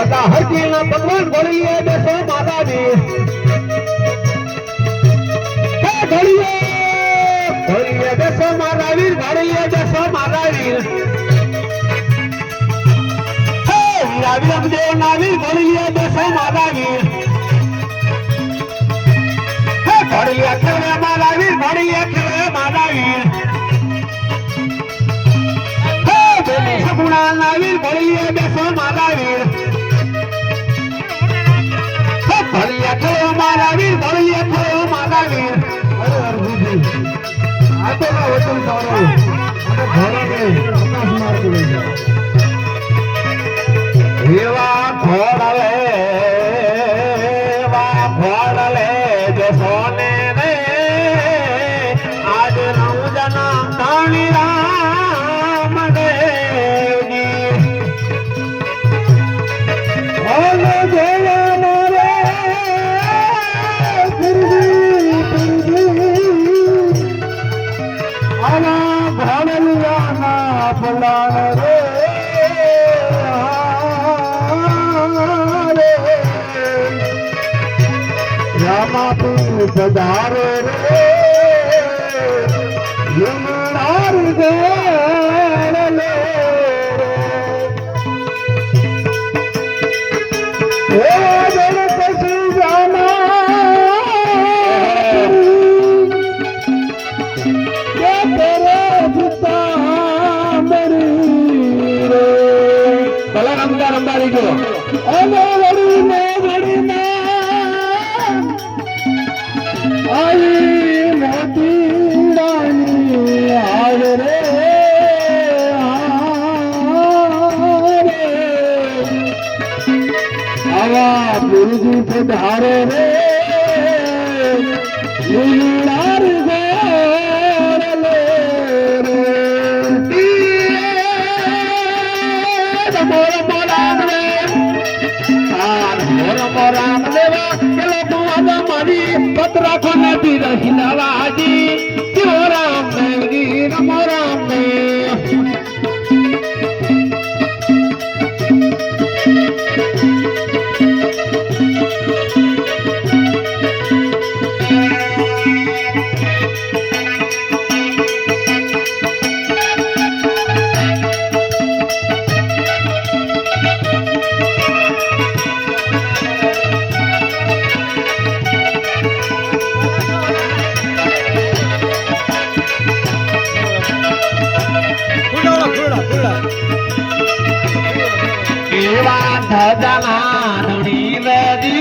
બધા હરજીના ભગવાન ઘોડીએ બેસો માતાજી હે ઘોડીએ ઘોડીએ બેસો મારા વીર ઘોડીએ બેસો મારા વીર હે વીરા વિરમદેવ ના વીર ઘોડીએ બેસો મારા વીર હે ઘોડીએ ખેલે મારા વીર ઘોડીએ ખેલે મારા વીર હે બેલી સગુણા ના વીર ઘોડીએ બેસો મારા વીર ખેલો મારા વીર ભળિયા ખેલો અરે અરવિંદજી, આ તો ના વચન સારો અને ઘોડાને આકાશ માર્ગે લઈ એવા આના ભાણલિયાના ના રે રે. રામા તું પધારો રે યમનાર ગેર ரொம்ப ரொம்ப அடிக்கும் गुरुजी से धारे रे गुरुजी મોર મોરામ રે તાર દેવા પતરા કોને વાજી. ധമാ തുടിവതീ